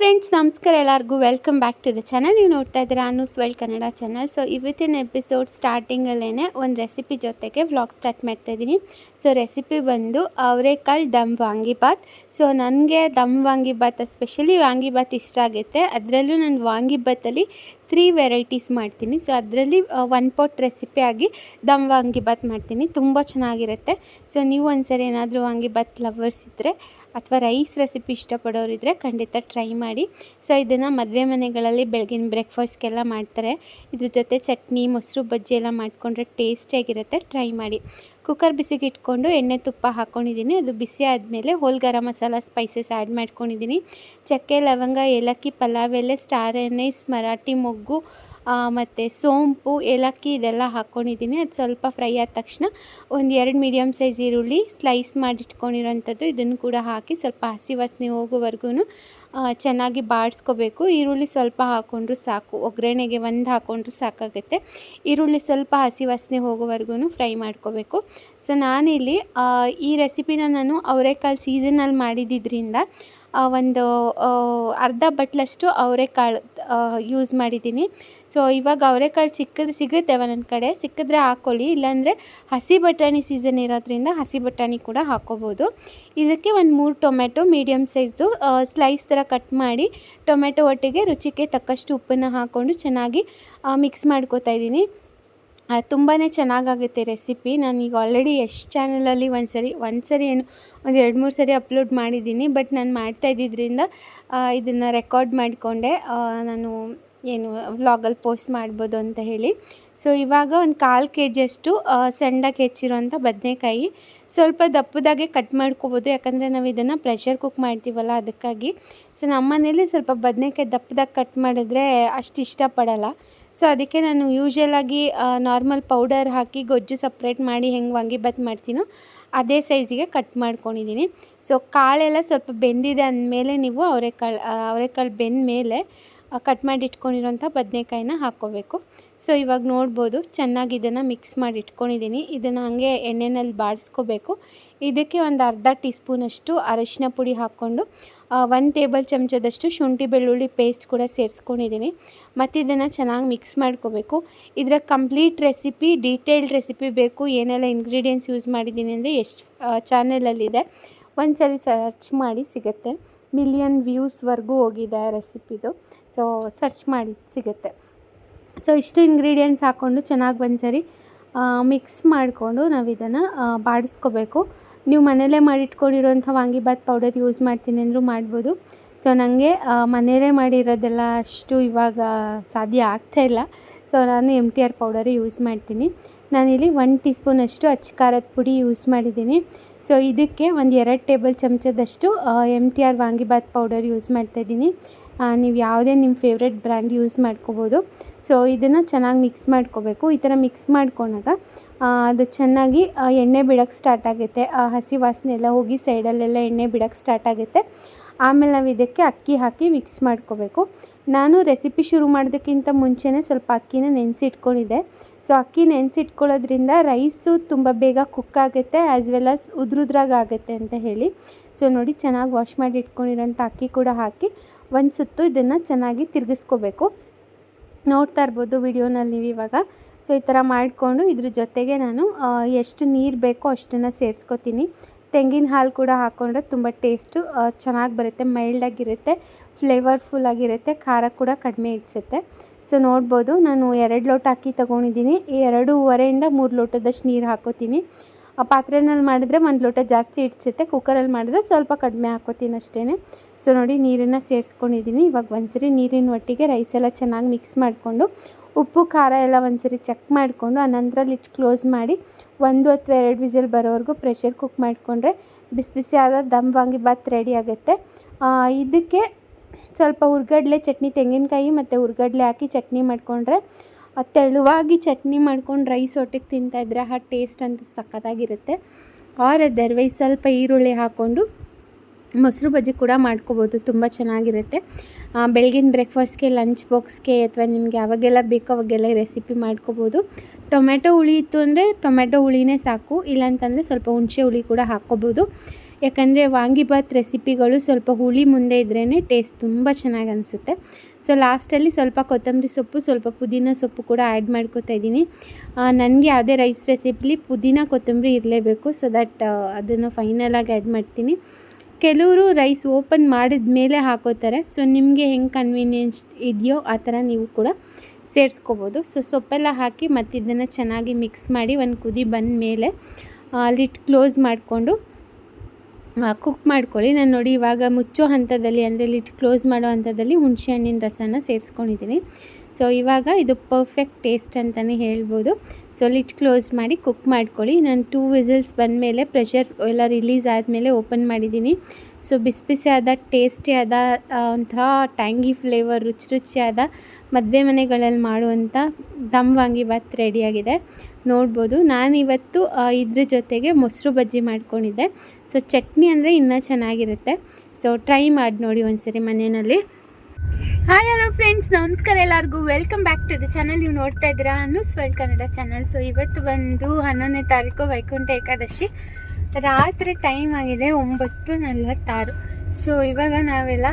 Friends ನಮಸ್ಕಾರ ಎಲ್ಲರಿಗೂ. Welcome back to the channel ನೀವು ನೋಡ್ತಾ ಇದ್ದೀರಾ ಅನ್ನೂಸ್ ಸ್ವೆಲ್ ಕನ್ನಡ ಚಾನಲ್ ಸೊ ಇವತ್ತಿನ ಎಪಿಸೋಡ್ ಸ್ಟಾರ್ಟಿಂಗಲ್ಲೇ ಒಂದು ರೆಸಿಪಿ ಜೊತೆಗೆ ವ್ಲಾಗ್ ಸ್ಟಾರ್ಟ್ ಮಾಡ್ತಾ ಇದ್ದೀನಿ. ಸೊ ರೆಸಿಪಿ ಬಂದು ಅವರೇಕಾಳು ದಮ್ ವಾಂಗಿಬಾತ್ ಸೊ ನನಗೆ ದಮ್ ವಾಂಗಿಬಾತ್ ಎಸ್ಪೆಷಲಿ ವಾಂಗಿಬಾತ್ ಇಷ್ಟ ಆಗುತ್ತೆ. ಅದರಲ್ಲೂ ನಾನು ವಾಂಗಿಬಾತಲ್ಲಿ ತ್ರೀ ವೆರೈಟೀಸ್ ಮಾಡ್ತೀನಿ. ಸೊ ಅದರಲ್ಲಿ ಒನ್ ಪಾಟ್ ರೆಸಿಪಿ ಆಗಿ ದಮ್ ವಾಂಗಿಬಾತ್ ಮಾಡ್ತೀನಿ. ತುಂಬ ಚೆನ್ನಾಗಿರುತ್ತೆ. ಸೊ ನೀವು ಒಂದ್ಸರಿ ಏನಾದರೂ ವಾಂಗಿಬಾತ್ ಲವರ್ಸ್ ಇದ್ದರೆ ಅಥವಾ ರೈಸ್ ರೆಸಿಪಿ ಇಷ್ಟಪಡೋರಿದ್ದರೆ ಖಂಡಿತ ಟ್ರೈ ಮಾಡಿ. ಸೊ ಇದನ್ನು ಮದುವೆ ಮನೆಗಳಲ್ಲಿ ಬೆಳಗಿನ ಬ್ರೇಕ್ಫಾಸ್ಟ್ಗೆಲ್ಲ ಮಾಡ್ತಾರೆ. ಇದ್ರ ಜೊತೆ ಚಟ್ನಿ, ಮೊಸರು ಬಜ್ಜಿ ಎಲ್ಲ ಮಾಡಿಕೊಂಡ್ರೆ ಟೇಸ್ಟಿಯಾಗಿರುತ್ತೆ ಟ್ರೈ ಮಾಡಿ. ಕುಕ್ಕರ್ ಬಿಸಿಗೆ ಇಟ್ಕೊಂಡು ಎಣ್ಣೆ ತುಪ್ಪ ಹಾಕ್ಕೊಂಡಿದ್ದೀನಿ ಅದು ಬಿಸಿ ಆದಮೇಲೆ whole garam masala spices add ಮಾಡ್ಕೊಂಡಿದ್ದೀನಿ. ಚಕ್ಕೆ, ಲವಂಗ, ಏಲಕ್ಕಿ, ಪಲಾವ್, ಎಲೆ, ಸ್ಟಾರ್ ಎನೈಸ್ ಮರಾಠಿ ಮೊಗ್ಗು ಮತ್ತು ಸೋಂಪು, ಏಲಕ್ಕಿ ಇದೆಲ್ಲ ಹಾಕ್ಕೊಂಡಿದ್ದೀನಿ ಅದು ಸ್ವಲ್ಪ ಫ್ರೈ ಆದ ತಕ್ಷಣ ಒಂದು ಎರಡು ಮೀಡಿಯಮ್ ಸೈಜ್ ಈರುಳ್ಳಿ ಸ್ಲೈಸ್ ಮಾಡಿ ಇಟ್ಕೊಂಡಿರೋಂಥದ್ದು ಇದನ್ನು ಕೂಡ ಹಾಕಿ ಸ್ವಲ್ಪ ಹಸಿ ವಾಸನೆ ಹೋಗೋವರೆಗೂ ಚೆನ್ನಾಗಿ ಬಾಡಿಸ್ಕೋಬೇಕು. ಈರುಳ್ಳಿ ಸ್ವಲ್ಪ ಹಾಕ್ಕೊಂಡ್ರು ಸಾಕು. ಒಗ್ಗರಣೆಗೆ ಒಂದು ಹಾಕ್ಕೊಂಡ್ರು ಸಾಕಾಗುತ್ತೆ. ಈರುಳ್ಳಿ ಸ್ವಲ್ಪ ಹಸಿ ವಾಸನೆ ಹೋಗೋವರೆಗೂ ಫ್ರೈ ಮಾಡ್ಕೋಬೇಕು. ಸೊ ನಾನಿಲ್ಲಿ ಈ ರೆಸಿಪಿನ ನಾನು ಅವರೆಕಾಳು ಸೀಸನಲ್ಲಿ ಮಾಡಿದ್ದಿದ್ದರಿಂದ ಒಂದು ಅರ್ಧ ಬಟ್ಲಷ್ಟು ಅವರೆಕಾಳು ಯೂಸ್ ಮಾಡಿದ್ದೀನಿ. ಸೊ ಇವಾಗ ಅವರೆಕಾಳು ಚಿಕ್ಕದು ಸಿಗುತ್ತೆ ಒಂದೊಂದು ಕಡೆ. ಸಿಕ್ಕಿದ್ರೆ ಹಾಕ್ಕೊಳ್ಳಿ ಇಲ್ಲಾಂದರೆ ಹಸಿ ಬಟಾಣಿ ಸೀಸನ್ ಇರೋದ್ರಿಂದ ಹಸಿ ಬಟಾಣಿ ಕೂಡ ಹಾಕ್ಕೋಬೋದು ಇದಕ್ಕೆ ಒಂದು ಮೂರು ಟೊಮೆಟೊ ಮೀಡಿಯಮ್ ಸೈಜು ಸ್ಲೈಸ್ ಥರ ಕಟ್ ಮಾಡಿ ಟೊಮೆಟೊ ಒಟ್ಟಿಗೆ ರುಚಿಗೆ ತಕ್ಕಷ್ಟು ಉಪ್ಪನ್ನು ಹಾಕ್ಕೊಂಡು ಚೆನ್ನಾಗಿ ಮಿಕ್ಸ್ ಮಾಡ್ಕೋತಾ ಇದ್ದೀನಿ. ತುಂಬಾ ಚೆನ್ನಾಗಾಗುತ್ತೆ ರೆಸಿಪಿ ನಾನು ಈಗ ಆಲ್ರೆಡಿ ಎಷ್ಟು ಚಾನಲಲ್ಲಿ ಒಂದು ಸರಿ ಒಂದು ಸರಿ ಏನು, ಒಂದು ಎರಡು ಮೂರು ಸರಿ ಅಪ್ಲೋಡ್ ಮಾಡಿದ್ದೀನಿ. ಬಟ್ ನಾನು ಮಾಡ್ತಾ ಇದ್ದಿದ್ದರಿಂದ ಇದನ್ನು ರೆಕಾರ್ಡ್ ಮಾಡಿಕೊಂಡೆ. ನಾನು ಏನು ವ್ಲಾಗಲ್ಲಿ ಪೋಸ್ಟ್ ಮಾಡ್ಬೋದು ಅಂತ ಹೇಳಿ. ಸೊ ಇವಾಗ ಒಂದು ಕಾಲು ಕೆ ಜಿಯಷ್ಟು ಸಣ್ಣದಾಗಿ ಹೆಚ್ಚಿರೋಂಥ ಬದನೆಕಾಯಿ. ಸ್ವಲ್ಪ ದಪ್ಪದಾಗೆ ಕಟ್ ಮಾಡ್ಕೋಬೋದು. ಯಾಕಂದರೆ ನಾವು ಇದನ್ನು ಪ್ರೆಷರ್ ಕುಕ್ ಮಾಡ್ತೀವಲ್ಲ ಅದಕ್ಕಾಗಿ. ಸೊ ನಮ್ಮ ಮನೇಲಿ ಸ್ವಲ್ಪ ಬದನೆಕಾಯಿ ದಪ್ಪದಾಗಿ ಕಟ್ ಮಾಡಿದ್ರೆ ಅಷ್ಟು ಇಷ್ಟಪಡಲ್ಲ. ಸೊ ಅದಕ್ಕೆ ನಾನು ಯೂಶ್ವಲಾಗಿ ನಾರ್ಮಲ್ ಪೌಡರ್ ಹಾಕಿ ಗೊಜ್ಜು ಸಪ್ರೇಟ್ ಮಾಡಿ ಹೆಂಗೆ ವಾಂಗಿಬಾತ್ ಮಾಡ್ತೀನೋ ಅದೇ ಸೈಜಿಗೆ ಕಟ್ ಮಾಡ್ಕೊಂಡಿದ್ದೀನಿ ಸೊ ಕಾಳೆಲ್ಲ ಸ್ವಲ್ಪ ಬೆಂದಿದೆ ಅಂದಮೇಲೆ ನೀವು ಅವರೆಕಾಳು ಅವರೆಕಾಳು ಬೆಂದ ಮೇಲೆ ಕಟ್ ಮಾಡಿ ಇಟ್ಕೊಂಡಿರೋಂಥ ಬದನೆಕಾಯಿನ ಹಾಕ್ಕೋಬೇಕು. ಸೊ ಇವಾಗ ನೋಡ್ಬೋದು ಚೆನ್ನಾಗಿ ಇದನ್ನು ಮಿಕ್ಸ್ ಮಾಡಿ ಇಟ್ಕೊಂಡಿದ್ದೀನಿ ಇದನ್ನು ಹಾಗೆ ಎಣ್ಣೆನಲ್ಲಿ ಬಾಡಿಸ್ಕೋಬೇಕು ಇದಕ್ಕೆ ಒಂದು ಅರ್ಧ ಟೀ ಸ್ಪೂನಷ್ಟು ಅರಶಿನ ಪುಡಿ ಹಾಕ್ಕೊಂಡು ಒಂದು ಟೇಬಲ್ ಚಮಚದಷ್ಟು ಶುಂಠಿ ಬೆಳ್ಳುಳ್ಳಿ ಪೇಸ್ಟ್ ಕೂಡ ಸೇರಿಸ್ಕೊಂಡಿದ್ದೀನಿ. ಮತ್ತು ಇದನ್ನು ಚೆನ್ನಾಗಿ ಮಿಕ್ಸ್ ಮಾಡ್ಕೋಬೇಕು. ಇದರ ಕಂಪ್ಲೀಟ್ ರೆಸಿಪಿ ಡೀಟೇಲ್ಡ್ ರೆಸಿಪಿ ಬೇಕು. ಏನೆಲ್ಲ ಇಂಗ್ರೀಡಿಯೆಂಟ್ಸ್ ಯೂಸ್ ಮಾಡಿದ್ದೀನಿ ಅಂದರೆ ಎಷ್ಟು ಚಾನಲಲ್ಲಿದೆ ಒಂದು ಸಲ ಸರ್ಚ್ ಮಾಡಿ ಸಿಗುತ್ತೆ. ಮಿಲಿಯನ್ ವ್ಯೂಸ್ವರೆಗೂ ಹೋಗಿದೆ ಆ ರೆಸಿಪಿದು ಸೊ ಸರ್ಚ್ ಮಾಡಿ ಸಿಗುತ್ತೆ. ಸೊ ಇಷ್ಟು ಇಂಗ್ರೀಡಿಯೆಂಟ್ಸ್ ಹಾಕ್ಕೊಂಡು ಚೆನ್ನಾಗಿ ಒಂದು ಸರಿ ಮಿಕ್ಸ್ ಮಾಡಿಕೊಂಡು ನಾವು ಇದನ್ನು ಬಾಡಿಸ್ಕೋಬೇಕು. ನೀವು ಮನೆಯಲ್ಲೇ ಮಾಡಿಟ್ಕೊಂಡಿರೋಂಥ ವಾಂಗಿಬಾತ್ ಪೌಡರ್ ಯೂಸ್ ಮಾಡ್ತೀನಿ ಅಂದರೂ ಮಾಡ್ಬೋದು. ಸೊ ನನಗೆ ಮನೆಯಲ್ಲೇ ಮಾಡಿರೋದೆಲ್ಲ ಅಷ್ಟು ಇವಾಗ ಸಾಧ್ಯ ಆಗ್ತಾ ಇಲ್ಲ. ಸೊ ನಾನು ಎಂ ಟಿ ಆರ್ ಪೌಡರೇ ಯೂಸ್ ಮಾಡ್ತೀನಿ. ನಾನಿಲ್ಲಿ ಒನ್ ಟೀ ಸ್ಪೂನಷ್ಟು ಅಚ್ಚು ಖಾರದ ಪುಡಿ ಯೂಸ್ ಮಾಡಿದ್ದೀನಿ. ಸೊ ಇದಕ್ಕೆ ಒಂದು ಎರಡು ಟೇಬಲ್ ಚಮಚದಷ್ಟು M T R vangibath powder use ಮಾಡ್ತಾಯಿದ್ದೀನಿ ನೀವು ಯಾವುದೇ ನಿಮ್ಮ ಫೇವ್ರೆಟ್ ಬ್ರ್ಯಾಂಡ್ ಯೂಸ್ ಮಾಡ್ಕೋಬೋದು. ಸೊ ಇದನ್ನು ಚೆನ್ನಾಗಿ ಮಿಕ್ಸ್ ಮಾಡ್ಕೋಬೇಕು. ಈ ಥರ ಮಿಕ್ಸ್ ಮಾಡ್ಕೊಂಡಾಗ ಅದು ಚೆನ್ನಾಗಿ ಎಣ್ಣೆ ಬಿಡೋಕ್ಕೆ ಸ್ಟಾರ್ಟ್ ಆಗುತ್ತೆ. ಹಸಿ ವಾಸನೆ ಎಲ್ಲ ಹೋಗಿ ಸೈಡಲ್ಲೆಲ್ಲ ಎಣ್ಣೆ ಬಿಡೋಕ್ಕೆ ಸ್ಟಾರ್ಟ್ ಆಗುತ್ತೆ. ಆಮೇಲೆ ನಾವು ಇದಕ್ಕೆ ಅಕ್ಕಿ ಹಾಕಿ ಮಿಕ್ಸ್ ಮಾಡ್ಕೋಬೇಕು. ನಾನು ರೆಸಿಪಿ ಶುರು ಮಾಡೋದಕ್ಕಿಂತ ಮುಂಚೆನೇ ಸ್ವಲ್ಪ ಅಕ್ಕಿನ ನೆನೆಸಿಟ್ಕೊಂಡಿದ್ದೆ. ಸೊ, ಅಕ್ಕಿ ನೆನೆಸಿಟ್ಕೊಳ್ಳೋದ್ರಿಂದ ರೈಸು ತುಂಬ ಬೇಗ ಕುಕ್ ಆಗುತ್ತೆ ಆ್ಯಸ್ ವೆಲ್ ಆಸ್ ಉದ್ರುದ್ರಾಗುತ್ತೆ ಅಂತ ಹೇಳಿ. ಸೊ, ನೋಡಿ ಚೆನ್ನಾಗಿ ವಾಶ್ ಮಾಡಿ ಇಟ್ಕೊಂಡಿರೋಂಥ ಅಕ್ಕಿ ಕೂಡ ಹಾಕಿ, ಒಂದು ಸುತ್ತು ಇದನ್ನು ಚೆನ್ನಾಗಿ ತಿರುಗಿಸ್ಕೋಬೇಕು. ನೋಡ್ತಾ ಇರ್ಬೋದು ವಿಡಿಯೋನಲ್ಲಿ ನೀವು ಇವಾಗ ಸೊ ಈ ಥರ ಮಾಡಿಕೊಂಡು ಇದ್ರ ಜೊತೆಗೆ ನಾನು ಎಷ್ಟು ನೀರು ಬೇಕೋ ಅಷ್ಟನ್ನು ಸೇರಿಸ್ಕೊತೀನಿ. ತೆಂಗಿನ ಹಾಲು ಕೂಡ ಹಾಕ್ಕೊಂಡ್ರೆ ತುಂಬ ಟೇಸ್ಟು ಚೆನ್ನಾಗಿ ಬರುತ್ತೆ ಮೈಲ್ಡಾಗಿರುತ್ತೆ ಫ್ಲೇವರ್ಫುಲ್ಲಾಗಿರುತ್ತೆ ಖಾರ ಕೂಡ ಕಡಿಮೆ ಇಡ್ಸುತ್ತೆ. ಸೊ ನೋಡ್ಬೋದು, ನಾನು ಎರಡು ಲೋಟ ಅಕ್ಕಿ ತೊಗೊಂಡಿದ್ದೀನಿ. ಎರಡೂವರೆಯಿಂದ ಮೂರು ಲೋಟದಷ್ಟು ನೀರು ಹಾಕೋತೀನಿ. ಪಾತ್ರೆನಲ್ಲಿ ಮಾಡಿದ್ರೆ ಒಂದು ಲೋಟ ಜಾಸ್ತಿ ಇಡ್ಸುತ್ತೆ ಕುಕ್ಕರಲ್ಲಿ ಮಾಡಿದ್ರೆ ಸ್ವಲ್ಪ ಕಡಿಮೆ ಹಾಕೋತೀನಿ ಅಷ್ಟೇ ಸೊ ನೋಡಿ, ನೀರನ್ನು ಸೇರಿಸ್ಕೊಂಡಿದ್ದೀನಿ. ಇವಾಗ ಒಂದ್ಸರಿ ನೀರಿನ ಒಟ್ಟಿಗೆ ರೈಸ್ ಎಲ್ಲ ಚೆನ್ನಾಗಿ ಮಿಕ್ಸ್ ಮಾಡಿಕೊಂಡು, ಉಪ್ಪು, ಖಾರ ಎಲ್ಲ ಒಂದ್ಸರಿ ಚೆಕ್ ಮಾಡಿಕೊಂಡು ಆನಂತರ ಲಿಟ್ ಕ್ಲೋಸ್ ಮಾಡಿ, ಒಂದು ಅಥವಾ ಎರಡು ವಿಸಿಲ್ ಬರೋವರೆಗೂ ಪ್ರೆಷರ್ ಕುಕ್ ಮಾಡಿಕೊಂಡ್ರೆ ಬಿಸಿ ಬಿಸಿ ಆದ ದಮ್ ವಾಂಗಿಬಾತ್ ರೆಡಿ ಆಗುತ್ತೆ. ಇದಕ್ಕೆ ಸ್ವಲ್ಪ ಹುರ್ಗಡ್ಲೆ ಚಟ್ನಿ, ತೆಂಗಿನಕಾಯಿ ಮತ್ತು ಹುರ್ಗಡ್ಲೆ ಹಾಕಿ ಚಟ್ನಿ ಮಾಡಿಕೊಂಡ್ರೆ ತೆಳುವಾಗಿ ಚಟ್ನಿ ಮಾಡ್ಕೊಂಡು ರೈಸ್ ಒಟ್ಟಿಗೆ ತಿಂತಾಯಿದ್ರೆ ಆ ಟೇಸ್ಟ್ ಅಂತೂ ಸಖತ್ತಾಗಿರುತ್ತೆ. ಆರ್ ಅದರ್ವೈಸ್ ಸ್ವಲ್ಪ ಈರುಳ್ಳಿ ಹಾಕ್ಕೊಂಡು ಮೊಸರು ಬಜ್ಜಿ ಕೂಡ ಮಾಡ್ಕೋಬೋದು, ತುಂಬ ಚೆನ್ನಾಗಿರುತ್ತೆ. ಬೆಳಗಿನ ಬ್ರೇಕ್ಫಾಸ್ಟ್ಗೆ ಲಂಚ್ ಬಾಕ್ಸ್ಗೆ ಅಥವಾ ನಿಮಗೆ ಯಾವಾಗೆಲ್ಲ ಬೇಕೋ ಅವಾಗೆಲ್ಲ ರೆಸಿಪಿ ಮಾಡ್ಕೋಬೋದು. ಟೊಮೆಟೊ ಹುಳಿ ಇತ್ತು ಅಂದರೆ ಟೊಮೆಟೊ ಹುಳಿನೇ ಸಾಕು, ಇಲ್ಲಾಂತಂದರೆ ಸ್ವಲ್ಪ ಹುಣಸೆ ಹುಳಿ ಕೂಡ ಹಾಕ್ಕೋಬೋದು. ಯಾಕಂದರೆ ವಾಂಗಿಭಾತ್ ರೆಸಿಪಿಗಳು ಸ್ವಲ್ಪ ಹುಳಿ ಮುಂದೆ ಇದ್ರೇ ಟೇಸ್ಟ್ ತುಂಬ ಚೆನ್ನಾಗಿ ಅನಿಸುತ್ತೆ. ಸೊ ಲಾಸ್ಟಲ್ಲಿ ಸ್ವಲ್ಪ ಕೊತ್ತಂಬರಿ ಸೊಪ್ಪು, ಸ್ವಲ್ಪ ಪುದೀನ ಸೊಪ್ಪು ಕೂಡ ಆ್ಯಡ್ ಮಾಡ್ಕೋತಾ ಇದ್ದೀನಿ. ನನಗೆ ಯಾವುದೇ ರೈಸ್ ರೆಸಿಪಿಲಿ ಪುದೀನ, ಕೊತ್ತಂಬರಿ ಇರಲೇಬೇಕು ಸೊ ದಟ್ ಅದನ್ನು ಫೈನಲಾಗಿ ಆ್ಯಡ್ ಮಾಡ್ತೀನಿ. ಕೆಲವರು ರೈಸ್ ಓಪನ್ ಮಾಡಿದ ಮೇಲೆ ಹಾಕೋತಾರೆ. ಸೊ ನಿಮಗೆ ಹೆಂಗೆ ಕನ್ವೀನಿಯನ್ಸ್ ಇದೆಯೋ ಆ ಥರ ನೀವು ಕೂಡ ಸೇರಿಸ್ಕೋಬೋದು. ಸೊ ಸೊಪ್ಪೆಲ್ಲ ಹಾಕಿ ಮತ್ತು ಇದನ್ನು ಚೆನ್ನಾಗಿ ಮಿಕ್ಸ್ ಮಾಡಿ ಒಂದು ಕುದಿ ಬಂದ ಮೇಲೆ ಲಿಟ್ ಕ್ಲೋಸ್ ಮಾಡಿಕೊಂಡು ಕುಕ್ ಮಾಡ್ಕೊಳ್ಳಿ. ನಾನು ನೋಡಿ ಇವಾಗ ಮುಚ್ಚೋ ಹಂತದಲ್ಲಿ ಅಂದರೆ ಲಿಟ್ ಕ್ಲೋಸ್ ಮಾಡೋ ಹಂತದಲ್ಲಿ ಹುಣಸೆ ಹಣ್ಣಿನ ರಸನ ಸೇರಿಸ್ಕೊಂಡಿದ್ದೀನಿ ಸೊ ಇವಾಗ ಇದು ಪರ್ಫೆಕ್ಟ್ ಟೇಸ್ಟ್ ಅಂತಲೇ ಹೇಳ್ಬೋದು. ಸೊ ಲಿಟ್ ಕ್ಲೋಸ್ ಮಾಡಿ ಕುಕ್ ಮಾಡ್ಕೊಳ್ಳಿ. ನಾನು ಟೂ ವಿಸಿಲ್ಸ್ ಬಂದಮೇಲೆ ಪ್ರೆಷರ್ ಎಲ್ಲ ರಿಲೀಸ್ ಆದಮೇಲೆ ಓಪನ್ ಮಾಡಿದ್ದೀನಿ. ಸೊ ಬಿಸಿ ಆದ ಟೇಸ್ಟಿಯಾದ ಆ, ಒಂಥರ ಟ್ಯಾಂಗಿ ಫ್ಲೇವರ್ ರುಚಿ ರುಚಿಯಾದ ಮದುವೆ ಮನೆಗಳಲ್ಲಿ ಮಾಡುವಂಥ ದಮ್ ವಾಂಗಿಬಾತ್ ರೆಡಿಯಾಗಿದೆ ನೋಡ್ಬೋದು. ನಾನಿವತ್ತು ಇದ್ರ ಜೊತೆಗೆ ಮೊಸರು ಬಜ್ಜಿ ಮಾಡ್ಕೊಂಡಿದ್ದೆ. ಸೊ ಚಟ್ನಿ ಅಂದರೆ ಇನ್ನೂ ಚೆನ್ನಾಗಿರುತ್ತೆ. ಸೊ ಟ್ರೈ ಮಾಡಿ ನೋಡಿ ಒಂದ್ಸರಿ ಮನೆಯಲ್ಲಿ. ಹಾಯ್ ಹಲೋ ಫ್ರೆಂಡ್ಸ್ ನಮಸ್ಕಾರ ಎಲ್ಲರಿಗೂ. Welcome back to the channel ನೀವು ನೋಡ್ತಾ ಇದ್ದೀರಾ? Annu's world Kannada channel so ಇವತ್ತು ಬಂದು ಹನ್ನೊಂದನೇ ತಾರೀಕು ವೈಕುಂಠ ಏಕಾದಶಿ. ರಾತ್ರಿ ಟೈಮ್ ಆಗಿದೆ ಒಂಬತ್ತು ನಲ್ವತ್ತಾರು. ಸೊ ಇವಾಗ ನಾವೆಲ್ಲ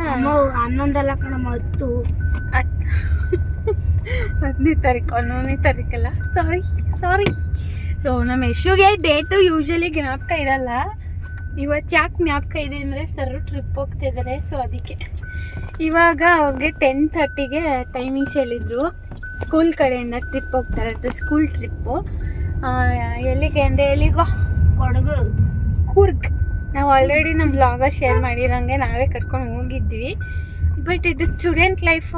ಹನ್ನೊಂದಲ್ಲ ಕಣಮ್ಮ ಹತ್ತು. ಹತ್- ಹತ್ತನೇ ತಾರೀಕು ಹನ್ನೊಂದನೇ ತಾರೀಕಲ್ಲ? ಸಾರಿ ಸಾರಿ ಸೊ ನಮ್ಮ ಯಶುಗೆ ಡೇಟು ಯೂಶಲಿ ಜ್ಞಾಪಕ ಇರಲ್ಲ. ಇವತ್ತು ಯಾಕೆ ಜ್ಞಾಪಕ ಇದೆ ಅಂದರೆ ಸರ್ ಟ್ರಿಪ್ ಹೋಗ್ತಿದ್ದಾರೆ ಸೊ ಅದಕ್ಕೆ. ಇವಾಗ ಅವ್ರಿಗೆ ಟೆನ್ ಥರ್ಟಿಗೆ ಟೈಮಿಂಗ್ಸ್ ಹೇಳಿದ್ರು. ಸ್ಕೂಲ್ ಕಡೆಯಿಂದ ಟ್ರಿಪ್ ಹೋಗ್ತಾರೆ ಅದು ಸ್ಕೂಲ್ ಟ್ರಿಪ್ಪು ಎಲ್ಲಿಗೆ ಅಂದರೆ ಎಲ್ಲಿಗೋ? ಕೊಡಗು. ಕೂರ್ಗ್. ನಾವು ಆಲ್ರೆಡಿ ನಮ್ಮ ಬ್ಲಾಗ ಶೇರ್ ಮಾಡಿರೋಂಗೆ ನಾವೇ ಕರ್ಕೊಂಡು ಹೋಗಿದ್ವಿ. ಬಟ್ ಇದು ಸ್ಟೂಡೆಂಟ್ ಲೈಫು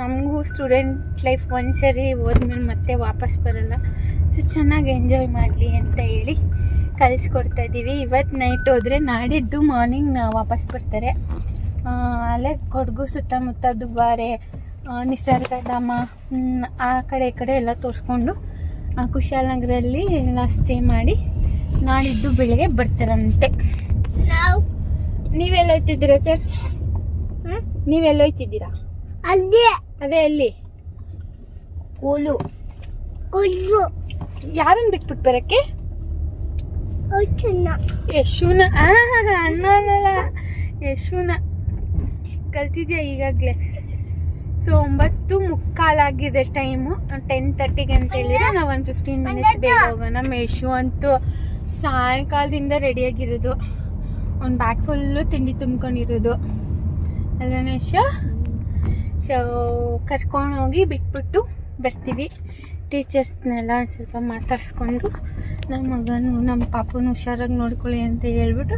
ನಮಗೂ ಸ್ಟೂಡೆಂಟ್ ಲೈಫ್ ಒಂದ್ಸರಿ ಹೋದ್ಮೇಲೆ ಮತ್ತೆ ವಾಪಸ್ ಬರಲ್ಲ. ಸೊ ಚೆನ್ನಾಗಿ ಎಂಜಾಯ್ ಮಾಡಲಿ ಅಂತ ಹೇಳಿ ಕಲಿಸ್ಕೊಡ್ತಾ ಇದ್ದೀವಿ ಇವತ್ತು ನೈಟ್ ಹೋದರೆ ನಾಡಿದ್ದು ಮಾರ್ನಿಂಗ್ ವಾಪಸ್ ಬರ್ತಾರೆ. ಅಲ್ಲೇ ಕೊಡಗು ಸುತ್ತಮುತ್ತ ದುಬಾರೆ ನಿಸರ್ಗಧಾಮ ಆ ಕಡೆ ಈ ಕಡೆ ಎಲ್ಲ ತೋರಿಸ್ಕೊಂಡು ಕುಶಾಲನಗರಲ್ಲಿ ಎಲ್ಲ ಸ್ಟೇ ಮಾಡಿ ನಾಳಿದ್ದು ಬೆಳಿಗ್ಗೆ ಬರ್ತಾರಂತೆ. ನಾವು. ನೀವೆಲ್ಲ ಹೋಯ್ತಿದ್ದೀರಾ ಸರ್? ನೀವೆಲ್ಲ ಹೋಯ್ತಿದ್ದೀರಾ? ಅಲ್ಲಿ. ಅದೇ ಅಲ್ಲಿ. ಕೂಲು. ಕೂಲು. ಯಾರನ್ನ ಬಿಟ್ಬಿಟ್ಟು ಬರಕ್ಕೆ? ಯಶುನ. ಅಣ್ಣನಲ್ಲ. ಯಶುನ. ಕಲ್ತಿದ್ಯಾ ಈಗಾಗಲೇ? ಸೊ ಒಂಬತ್ತು ಮುಕ್ಕಾಲಾಗಿದೆ ಟೈಮು ಟೆನ್ ತರ್ಟಿಗೆ ಅಂತ ಹೇಳಿದ್ರೆ ನಾವು ಒನ್ ಫಿಫ್ಟೀನ್ ಮಿನಿಟ್ಸ್ ಬೇಗ ಹೋಗೋಣ. ನಮ್ಮ ಯಶು ಅಂತೂ ಸಾಯಂಕಾಲದಿಂದ ರೆಡಿಯಾಗಿರೋದು ಒಂದು ಬ್ಯಾಗ್ ಫುಲ್ಲು ತಿಂಡಿ ತುಂಬ್ಕೊಂಡಿರೋದು. ಅಲ್ಲ ಯಶು? ಸೊ ಕರ್ಕೊಂಡೋಗಿ ಬಿಟ್ಬಿಟ್ಟು ಬರ್ತೀವಿ. ಟೀಚರ್ಸ್ನೆಲ್ಲ ಸ್ವಲ್ಪ ಮಾತಾಡಿಸ್ಕೊಂಡು ನಮ್ಮ ಮಗನು ನಮ್ಮ ಪಾಪನ ಹುಷಾರಾಗಿ ನೋಡ್ಕೊಳ್ಳಿ ಅಂತ ಹೇಳ್ಬಿಟ್ಟು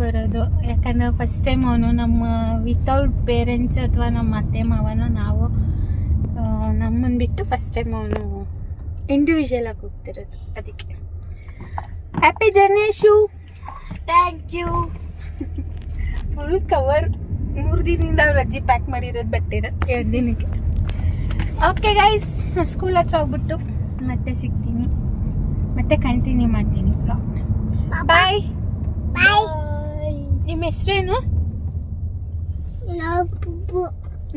ಬರೋದು. ಯಾಕಂದ್ರೆ ಫಸ್ಟ್ ಟೈಮ್ ಅವನು ನಮ್ಮ ವಿತೌಟ್ ಪೇರೆಂಟ್ಸ್ ಅಥವಾ ನಮ್ಮ ಅತ್ತೆ ಮಾವನೋ ನಾವು ನಮ್ಮನ್ನು ಬಿಟ್ಟು ಫಸ್ಟ್ ಟೈಮ್ ಅವನು ಇಂಡಿವಿಜುವಲ್ ಆಗಿ ಹೋಗ್ತಿರೋದು ಅದಕ್ಕೆ. ಹ್ಯಾಪಿ ಜರ್ನೇಶು ಥ್ಯಾಂಕ್ ಯು ಫುಲ್ ಕವರ್ ಮೂರು ದಿನದಿಂದ ರಜ್ಜಿ ಅಜ್ಜಿ ಪ್ಯಾಕ್ ಮಾಡಿರೋದು ಬಟ್ಟೆನ ಎರಡು ದಿನಕ್ಕೆ. ಓಕೆ ಗೈಸ್ ಸ್ಕೂಲ್ ಹತ್ರ ಹೋಗ್ಬಿಟ್ಟು ಮತ್ತೆ ಸಿಗ್ತೀನಿ. ಮತ್ತೆ ಕಂಟಿನ್ಯೂ ಮಾಡ್ತೀನಿ ಬಾಯ್ ಬಾಯ್ ನಿಮ್ಮ ಹೆಸರೇನು?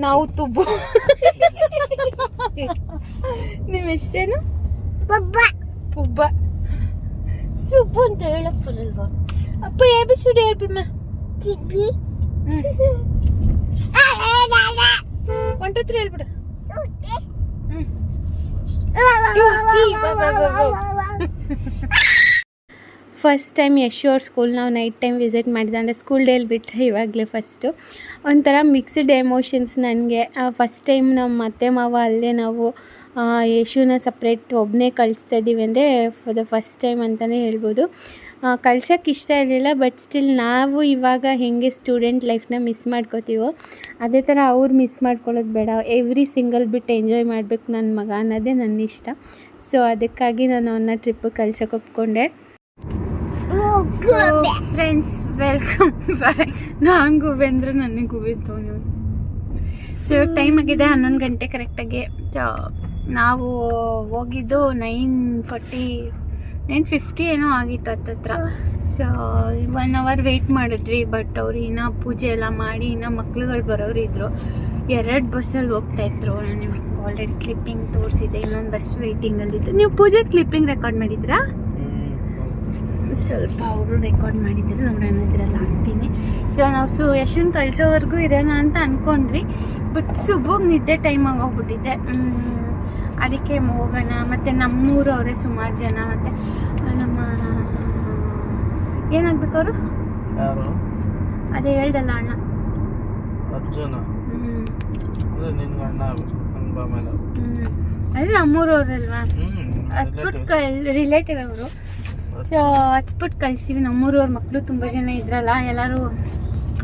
ನಾವು ತುಬ್ಬು ನಿಮ್ಮ ಹೆಸರೇನು? ಬಬ್ಬಾ. ಪುಬ್ಬ ಸುಬ್ಬು ಅಂತ ಹೇಳಕ್ ಬರಲ್ವಾ? ಅಪ್ಪ ಎ ಬಿ ಸಿ ಡಿ ಹೇಳ್ಬಿಡ್ಮ ಚಿಬ್ಬಿ ಒನ್ ಟು ತ್ರೀ ಹೇಳ್ಬಿಡು. ಫಸ್ಟ್ ಟೈಮ್ ಯಶೋರ್ ಸ್ಕೂಲ್ ನಾವು ನೈಟ್ ಟೈಮ್ ವಿಸಿಟ್ ಮಾಡಿದೆ ಅಂದರೆ ಸ್ಕೂಲ್ ಡೇಲಿ ಬಿಟ್ಟರೆ ಇವಾಗಲೇ ಫಸ್ಟು ಒಂಥರ ಮಿಕ್ಸ್ಡ್ ಎಮೋಷನ್ಸ್ ನನಗೆ. ಫಸ್ಟ್ ಟೈಮ್ ನಮ್ಮ ಅತ್ತೆ, ಮಾವ ಅಲ್ಲದೆ ನಾವು ಯಶುನ ಸಪ್ರೇಟ್ ಒಬ್ಬನೇ ಕಳಿಸ್ತಾ ಇದ್ದೀವಿ ಅಂದರೆ ಫಾರ್ ದ ಫಸ್ಟ್ ಟೈಮ್ ಅಂತಲೇ ಹೇಳ್ಬೋದು. ಕಳ್ಸೋಕ್ಕೆ ಇಷ್ಟ ಇರಲಿಲ್ಲ ಬಟ್ ಸ್ಟಿಲ್ ನಾವು ಇವಾಗ ಹೇಗೆ ಸ್ಟೂಡೆಂಟ್ ಲೈಫ್ನ ಮಿಸ್ ಮಾಡ್ಕೋತೀವೋ, ಅದೇ ಥರ ಅವ್ರು ಮಿಸ್ ಮಾಡ್ಕೊಳ್ಳೋದು ಬೇಡ. ಎವ್ರಿ ಸಿಂಗಲ್ ಬಿಟ್ಟು ಎಂಜಾಯ್ ಮಾಡಬೇಕು ನನ್ನ ಮಗ ಅನ್ನೋದೇ ನನ್ನ ಇಷ್ಟ. ಸೊ ಅದಕ್ಕಾಗಿ ನಾನು ಅವನ್ನ ಟ್ರಿಪ್ ಕಲ್ಸೋಕೆ ಒಪ್ಕೊಂಡೆ. ಫ್ರೆಂಡ್ಸ್ ವೆಲ್ಕಮ್ ಬಾಯ್ ನಾನು ಗುಬೆಂದ್ರೆ ನನಗೆ ಬಿತ್ತು ನೀವು. ಸೊ ಟೈಮ್ ಆಗಿದೆ ಹನ್ನೊಂದು ಗಂಟೆ ಕರೆಕ್ಟಾಗಿ ನಾವು ಹೋಗಿದ್ದು ನೈನ್ ಫಾರ್ಟಿ ನೈನ್ ಫಿಫ್ಟಿ ಏನೋ ಆಗಿತ್ತು ಹತ್ತತ್ರ ಸೊ ಒನ್ ಅವರ್ ವೆಯ್ಟ್ ಮಾಡಿದ್ವಿ ಬಟ್ ಅವ್ರು ಇನ್ನೂ ಪೂಜೆ ಎಲ್ಲ ಮಾಡಿ ಇನ್ನೂ ಮಕ್ಳುಗಳು ಬರೋರು ಇದ್ರು. ಎರಡು ಬಸ್ಸಲ್ಲಿ ಹೋಗ್ತಾ ಇದ್ರು. ನಾನು ನಿಮ್ಗೆ ಆಲ್ರೆಡಿ ಕ್ಲಿಪ್ಪಿಂಗ್ ತೋರಿಸಿದೆ ಇನ್ನೊಂದು ಬಸ್ ವೆಯ್ಟಿಂಗಲ್ಲಿತ್ತು ನೀವು ಪೂಜೆ ಕ್ಲಿಪ್ಪಿಂಗ್ ರೆಕಾರ್ಡ್ ಮಾಡಿದ್ರಾ? ಸ್ವಲ್ಪ ಅವರು ರೆಕಾರ್ಡ್ ಮಾಡಿದ್ರು ನೋಡೋಣ ಇದ್ರಲ್ಲಿ ಹಾಕ್ತೀನಿ. ಸೊ ನಾವು ಸು ಯಶನ್ ಕಳಿಸೋವರೆಗೂ ಇರೋಣ ಅಂತ ಅಂದ್ಕೊಂಡ್ವಿ ಬಟ್ ಸುಬ್ಬು ನಿದ್ದೆ ಟೈಮ್ ಆಗೋಗ್ಬಿಟ್ಟಿದೆ ಅದಕ್ಕೆ ಹೋಗೋಣ ಮತ್ತು ನಮ್ಮೂರು ಅವರೇ ಸುಮಾರು ಜನ ಮತ್ತು ನಮ್ಮ ಏನಾಗ್ಬೇಕು ಅವರು? ಅದೇ ಹೇಳ್ದಲ್ಲ ಅಣ್ಣ. ಅರ್ಜುನ? ಅದೇ ನಮ್ಮೂರವ್ರಲ್ವಾ ಹಚ್ಬಿಟ್ಟು ರಿಲೇಟಿವ್ ಅವರು ಸೊ ಹಚ್ಬಿಟ್ಟು ಕಳಿಸ್ತೀವಿ ನಮ್ಮೂರವ್ರ ಮಕ್ಕಳು ತುಂಬ ಜನ ಇದ್ರಲ್ಲ ಎಲ್ಲರೂ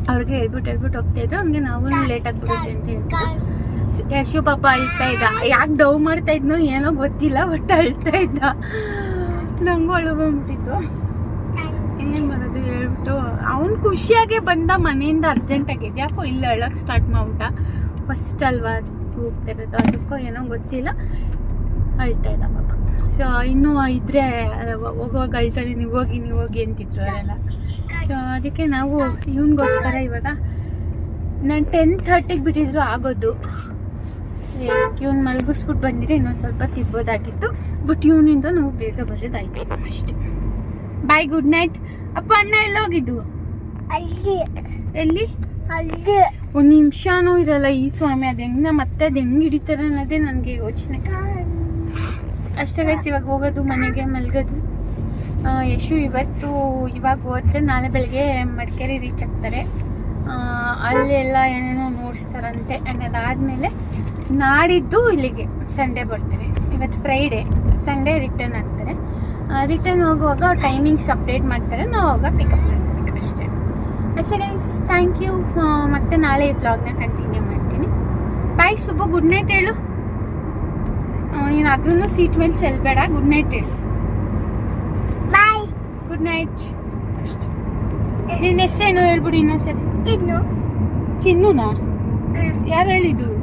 ಅವ್ರಿಗೆ ಹೇಳ್ಬಿಟ್ಟು ಹೇಳ್ಬಿಟ್ಟು ಹೋಗ್ತಾಯಿದ್ರು ಹಂಗೆ ನಾವು ಲೇಟ್ ಆಗಿಬಿಡುತ್ತೆ ಅಂತ ಹೇಳ್ಬಿಟ್ಟು. ಯಶು ಪಾಪ ಅಳ್ತಾ ಇದ್ದ. ಯಾಕೆ ಡವ್ ಮಾಡ್ತಾ ಇದ್ನೋ ಏನೋ ಗೊತ್ತಿಲ್ಲ ಒಟ್ಟು ಅಳ್ತಾ ಇದ್ದ. ನಂಗೂ ಅಳು ಬಂದ್ಬಿಟ್ಟಿತ್ತು. ಮಾಡೋದು ಹೇಳ್ಬಿಟ್ಟು, ಅವ್ನು ಖುಷಿಯಾಗೆ ಬಂದ ಮನೆಯಿಂದ ಅರ್ಜೆಂಟಾಗಿ ಯಾಕೋ ಇಲ್ಲಿ ಸ್ಟಾರ್ಟ್ ಮಾಡ್ಬಿಟ್ಟ. ಫಸ್ಟ್ ಅಲ್ವಾ ಹೋಗ್ತಿರೋದು ಅದಕ್ಕೋ ಏನೋ ಗೊತ್ತಿಲ್ಲ. ಅಳ್ತಾ ಇದ್ದ ಪಾಪ. ಸೊ ಇನ್ನೂ ಇದ್ರೆ, ಹೋಗುವಾಗ ಅಳ್ತಾರೆ, ನೀವು ಹೋಗಿ ನೀವು ಹೋಗಿ ಅಂತಿದ್ರು ಅವರೆಲ್ಲ. ಸೊ ಅದಕ್ಕೆ ನಾವು ಇವನಿಗೋಸ್ಕರ ಇವಾಗ, ನಾನು ಟೆನ್ ಥರ್ಟಿಗೆ ಬಿಟ್ಟಿದ್ರು ಆಗೋದು. ಇವ್ನು ಮಲಗಿಸ್ಬಿಟ್ಟು ಬಂದಿದ್ರೆ ಇನ್ನೊಂದು ಸ್ವಲ್ಪ ತಿರ್ಬೋದಾಗಿತ್ತು. ಬಟ್ ಇವನಿಂದ ನಾವು ಬೇಗ ಬರೋದಾಯ್ತು ಅಷ್ಟೇ. ಬಾಯ್ ಗುಡ್ ನೈಟ್ ಅಪ್ಪ ಅಣ್ಣ ಎಲ್ಲ ಹೋಗಿದ್ದು? ಅಲ್ಲಿ. ಎಲ್ಲಿ? ಅಲ್ಲಿ. ಒಂದು ನಿಮಿಷನೂ ಇರಲ್ಲ ಈ ಸ್ವಾಮಿ ಅದು ಹೆಂಗೆ ಮತ್ತೆ ಅದು ಹೆಂಗೆ ಹಿಡಿತಾರೆ ಅನ್ನೋದೇ ನನಗೆ ಯೋಚನೆ. ಅಷ್ಟೇ ಗೈಸ್ ಇವಾಗ ಹೋಗೋದು ಮನೆಗೆ ಮಲಗೋದು. ಯಶು ಇವತ್ತು ಇವಾಗ ಹೋದ್ರೆ ನಾಳೆ ಬೆಳಗ್ಗೆ ಮಡಿಕೇರಿ ರೀಚ್ ಆಗ್ತಾರೆ. ಅಲ್ಲೆಲ್ಲ ಏನೇನೋ ನೋಡಿಸ್ತಾರಂತೆ ಆ್ಯಂಡ್ ಅದಾದಮೇಲೆ ನಾಡಿದ್ದು ಇಲ್ಲಿಗೆ ಸಂಡೇ ಬರ್ತಾರೆ. ಇವತ್ತು ಫ್ರೈಡೇ ಸಂಡೇ ರಿಟರ್ನ್ ಆಗ್ತಾರೆ ರಿಟರ್ನ್ ಹೋಗುವಾಗ ಟೈಮಿಂಗ್ಸ್ ಅಪ್ಡೇಟ್ ಮಾಡ್ತಾರೆ. ನಾವು ಅವಾಗ ಪಿಕಪ್ ಮಾಡ್ಕೋಬೇಕು ಅಷ್ಟೇ. ಅಷ್ಟೇ ಗೈಸ್ ಥ್ಯಾಂಕ್ ಯು ಮತ್ತೆ ನಾಳೆ ಈ ಬ್ಲಾಗ್ನ ಕಂಟಿನ್ಯೂ ಮಾಡ್ತೀನಿ. ಬಾಯ್ ಶುಭ ಗುಡ್ ನೈಟ್ ಹೇಳು. ನೀನು ಅದನ್ನು ಸೀಟ್ ಮೇಲೆ ಚೆಲ್ಬೇಡ. ಗುಡ್ ನೈಟ್ ಹೇಳು. ಬಾಯ್ ಗುಡ್ ನೈಟ್ ಅಷ್ಟೇ. ನೀನು ಎಷ್ಟೇನು ಹೇಳ್ಬಿಡಿ ಇನ್ನೊಂದ್ಸರಿ. ತಿನ್ನು. ಚಿನ್ನುನಾ? ક્યારે લીધું